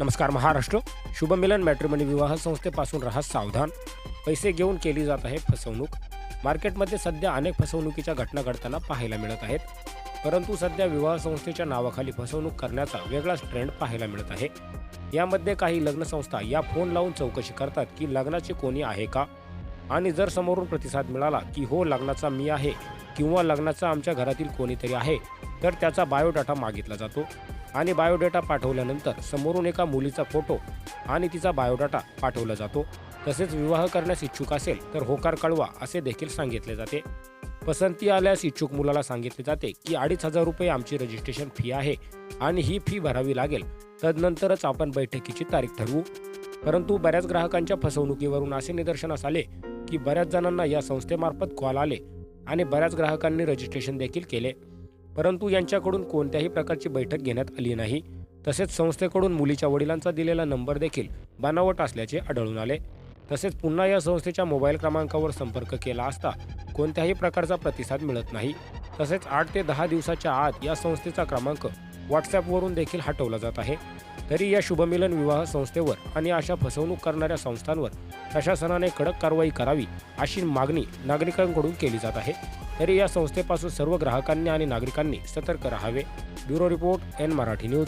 नमस्कार महाराष्ट्र. शुभमिलन मॅट्रिमनी विवाह संस्थेपासून राहा सावधान. पैसे घेऊन केली जात आहे फसवणूक. मार्केटमध्ये सध्या अनेक फसवणुकीच्या घटना घडताना पाहायला मिळत आहेत. परंतु सध्या विवाह संस्थेच्या नावाखाली फसवणूक करण्याचा वेगळाच ट्रेंड पाहायला मिळत आहे. यामध्ये काही लग्न संस्था या फोन लावून चौकशी करतात की लग्नाचे कोणी आहे का? आणि जर समोरून प्रतिसाद मिळाला की हो लग्नाचा मी आहे किंवा लग्नाचा आमच्या घरातील कोणीतरी आहे तर त्याचा बायोडाटा मागितला जातो आणि बायोडेटा पाठवल्यानंतर समोरून एका मुलीचा फोटो आणि तिचा बायोडाटा पाठवला जातो. तसेच विवाह करण्यास इच्छुक असेल तर होकार कळवा असे देखील सांगितले जाते. पसंती आल्यास इच्छुक मुलाला सांगितले जाते की अडीच हजार रुपये आमची रजिस्ट्रेशन फी आहे आणि ही फी भरावी लागेल. तदनंतरच आपण बैठकीची तारीख ठरवू. परंतु बऱ्याच ग्राहकांच्या फसवणुकीवरून असे निदर्शनास आले की बऱ्याच जणांना या संस्थेमार्फत कॉल आले आणि बऱ्याच ग्राहकांनी रजिस्ट्रेशन देखील केले. परंतु यांच्याकडून कोणत्याही प्रकारची बैठक घेण्यात आली नाही. तसेच संस्थेकडून मुलीच्या वडिलांचा दिलेला नंबर देखील बनावट असल्याचे आढळून आले. तसेच पुन्हा या संस्थेच्या मोबाईल क्रमांकावर संपर्क केला असता कोणत्याही प्रकारचा प्रतिसाद मिळत नाही. तसेच आठ ते दहा दिवसाच्या आत या संस्थेचा क्रमांक व्हॉट्सॲपवरून देखील हटवला जात आहे. तरी या शुभमिलन विवाह संस्थेवर आणि अशा फसवणूक करणाऱ्या संस्थांवर प्रशासनाने कडक कारवाई करावी अशी मागणी नागरिकांकडून केली जात आहे. तरी या संस्थेपासून सर्व ग्राहकांनी आणि नागरिकांनी सतर्क राहावे. Bureau report N Marathi news.